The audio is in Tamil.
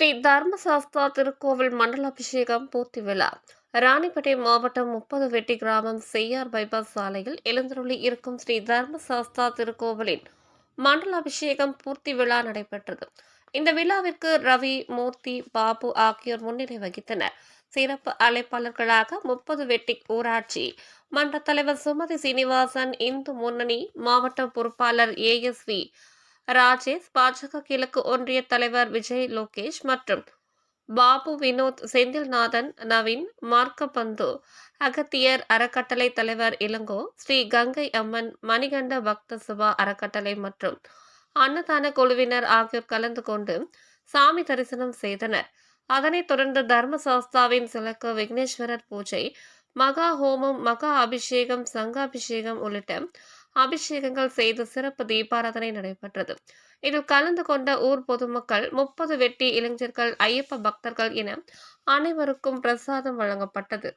ஸ்ரீ தர்மசாஸ்தா திருக்கோவில் மண்டலாபிஷேகம் பூர்த்தி விழா. ராணிப்பேட்டை மாவட்டம் முப்பது வெட்டி கிராமம் செய்யார் பைபாஸ் சாலையில் எழுந்தருளி இருக்கும் ஸ்ரீ தர்மசாஸ்தா திருக்கோவிலின் மண்டலாபிஷேகம் பூர்த்தி விழா நடைபெற்றது. இந்த விழாவிற்கு ரவி மூர்த்தி பாபு ஆகியோர் முன்னிலை வகித்தனர். சிறப்பு அழைப்பாளர்களாக முப்பது வெட்டி ஊராட்சி மன்ற தலைவர் சுமதி சீனிவாசன் இந்து முன்னணி மாவட்ட பொறுப்பாளர் ஏஎஸ்வி ராஜேஷ் பாஜக கிழக்கு ஒன்றிய தலைவர் விஜய் லோகேஷ் மற்றும் பாபு வினோத் செந்தில்நாதன் நவீன் மார்க்கபந்து அகத்தியர் அறக்கட்டளை தலைவர் இளங்கோ ஸ்ரீ கங்கை அம்மன் மணிகண்ட பக்த சுபா அறக்கட்டளை மற்றும் அன்னதான குழுவினர் ஆகியோர் கலந்து கொண்டு சாமி தரிசனம் செய்தனர். அதனைத் தொடர்ந்து தர்மசாஸ்தாவின் சிலக்கு விக்னேஸ்வரர் பூஜை மகா ஹோமம் மகா அபிஷேகம் சங்காபிஷேகம் உள்ளிட்ட அபிஷேகங்கள் செய்து சிறப்பு தீபாராதனை நடைபெற்றது. இதில் கலந்து கொண்ட ஊர் பொதுமக்கள் முப்பது வெட்டி இளைஞர்கள் ஐயப்ப பக்தர்கள் என அனைவருக்கும் பிரசாதம் வழங்கப்பட்டது.